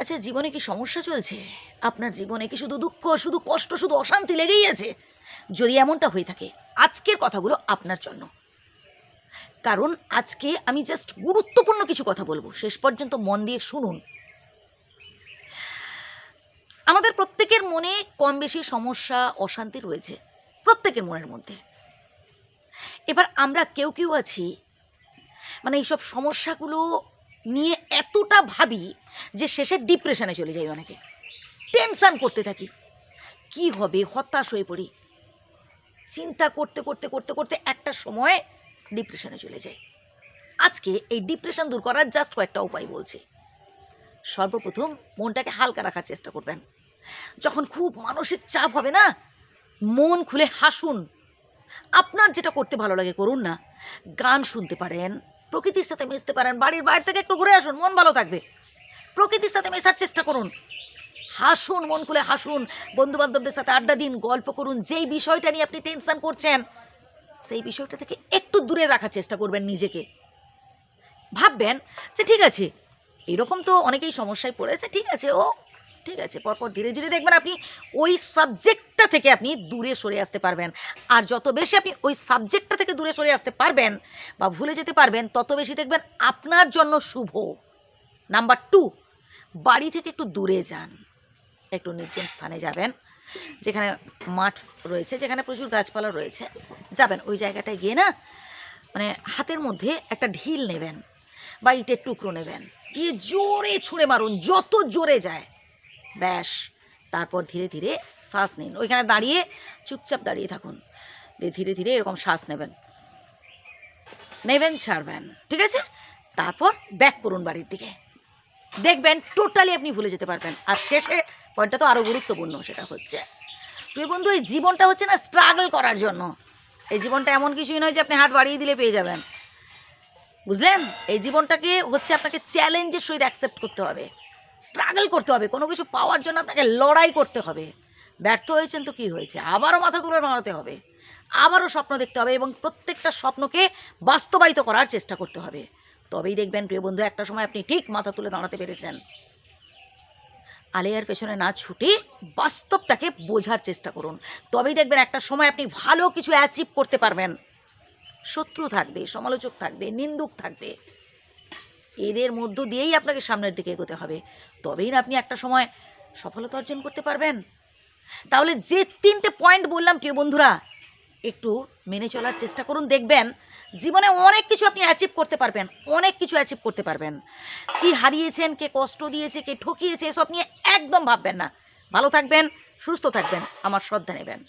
আচ্ছা জীবনে কি সমস্যা চলছে? আপনার জীবনে কি শুধু দুঃখ, শুধু কষ্ট, শুধু অশান্তি লেগেই আছে? যদি এমনটা হয়ে থাকে, আজকের কথাগুলো আপনার জন্য। কারণ আজকে আমি জাস্ট গুরুত্বপূর্ণ কিছু কথা বলব। শেষ পর্যন্ত মন দিয়ে শুনুন। আমাদের প্রত্যেকের মনে কম বেশি সমস্যা, অশান্তি রয়েছে। প্রত্যেকের মনের মধ্যে। এবার আমরা কেউ কেউ আছি। মানে এইসব সমস্যাগুলো নিয়ে এতটা ভাবি যে শেষে ডিপ্রেশনে চলে যাই অনেকে টেনশান করতে থাকি। কি হবে? হতাশ হয়ে পড়ি। চিন্তা করতে করতে করতে করতে একটা সময় ডিপ্রেশনে চলে যায় আজকে এই ডিপ্রেশন দূর করার জাস্ট কয়েকটা উপায় বলছি। সর্বপ্রথম মনটাকে হালকা রাখার চেষ্টা করবেন। যখন খুব মানসিক চাপ হবে না, মন খুলে হাসুন। আপনার যেটা করতে ভালো লাগে করুন না। গান শুনতে পারেন প্রকৃতির সাথে মিশতে পারেন, বাড়ির বাইরে থেকে একটু ঘুরে আসুন, মন ভালো থাকবে। প্রকৃতির সাথে মেশার চেষ্টা করুন। হাসুন, মন খুলে হাসুন। বন্ধু বান্ধবদের সাথে আড্ডা দিন, গল্প করুন। যেই বিষয়টা নিয়ে আপনি টেনশন করছেন, সেই বিষয়টা থেকে একটু দূরে রাখার চেষ্টা করবেন নিজেকে। ভাববেন যে ঠিক আছে, এরকম তো অনেকেই সমস্যায় পড়েছে, ঠিক আছে, ও ঠিক আছে, পরপর ধীরে ধীরে দেখবেন আপনি ওই সাবজেক্টটা থেকে আপনি দূরে সরে আসতে পারবেন। আর যত বেশি আপনি ওই সাবজেক্টটা থেকে দূরে সরে আসতে পারবেন বা ভুলে যেতে পারবেন, তত বেশি দেখবেন আপনার জন্য শুভ। নাম্বার টু বাড়ি থেকে একটু দূরে যান। একটু নির্জন স্থানে যাবেন, যেখানে মাঠ রয়েছে, যেখানে প্রচুর গাছপালা রয়েছে। যাবেন, ওই জায়গাটায় গিয়ে না মানে হাতের মধ্যে একটা ঢিল নেবেন বা ইটের টুকরো নেবেন। দিয়ে জোরে ছুঁড়ে মারুন, যত জোরে যায়। ব্যাস। তারপর ধীরে ধীরে শ্বাস নিন। ওইখানে দাঁড়িয়ে চুপচাপ দাঁড়িয়ে থাকুন। ধীরে ধীরে এরকম শ্বাস নেবেন। নেবেন, ছাড়বেন। ঠিক আছে? তারপর ব্যাক করুন বাড়ির দিকে। দেখবেন টোটালি আপনি ভুলে যেতে পারবেন। আর শেষে পয়েন্টটা তো আরও গুরুত্বপূর্ণ সেটা হচ্ছে। প্রিয় বন্ধু, এই জীবনটা হচ্ছে না স্ট্রাগল করার জন্য। এই জীবনটা এমন কিছুই নয় যে আপনি হাত বাড়িয়ে দিলে পেয়ে যাবেন। বুঝলেন? এই জীবনটাকে হচ্ছে আপনাকে চ্যালেঞ্জের সহিত অ্যাকসেপ্ট করতে হবে। স্ট্রাগল করতে হবে, কোনো কিছু পাওয়ার জন্য আপনাকে লড়াই করতে হবে। ব্যর্থ হয়েছেন তো কী হয়েছে? আবারও মাথা তুলে দাঁড়াতে হবে, আবারও স্বপ্ন দেখতে হবে এবং প্রত্যেকটা স্বপ্নকে বাস্তবায়িত করার চেষ্টা করতে হবে। তবেই দেখবেন, প্রিয় বন্ধু, একটা সময় আপনি ঠিক মাথা তুলে দাঁড়াতে পেরেছেন। আলেয়ার পেছনে না ছুটে বাস্তবটাকে বোঝার চেষ্টা করুন। তবেই দেখবেন, একটা সময় আপনি ভালো কিছু অ্যাচিভ করতে পারবেন। শত্রু থাকবে, সমালোচক থাকবে, নিন্দুক থাকবে। এদের মধ্য দিয়েই আপনাকে সামনের দিকে এগোতে হবে। তবেই না আপনি একটা সময় সফলতা অর্জন করতে পারবেন। তাহলে যে তিনটে পয়েন্ট বললাম, প্রিয় বন্ধুরা, একটু মেনে চলার চেষ্টা করুন, দেখবেন জীবনে অনেক কিছু আপনি অ্যাচিভ করতে পারবেন, অনেক কিছু অ্যাচিভ করতে পারবেন। কি হারিয়েছেন, কে কষ্ট দিয়েছে, কে ঠকিয়েছে, এসব নিয়ে একদম ভাববেন না। ভালো থাকবেন, সুস্থ থাকবেন, আমার শ্রদ্ধা নেবেন।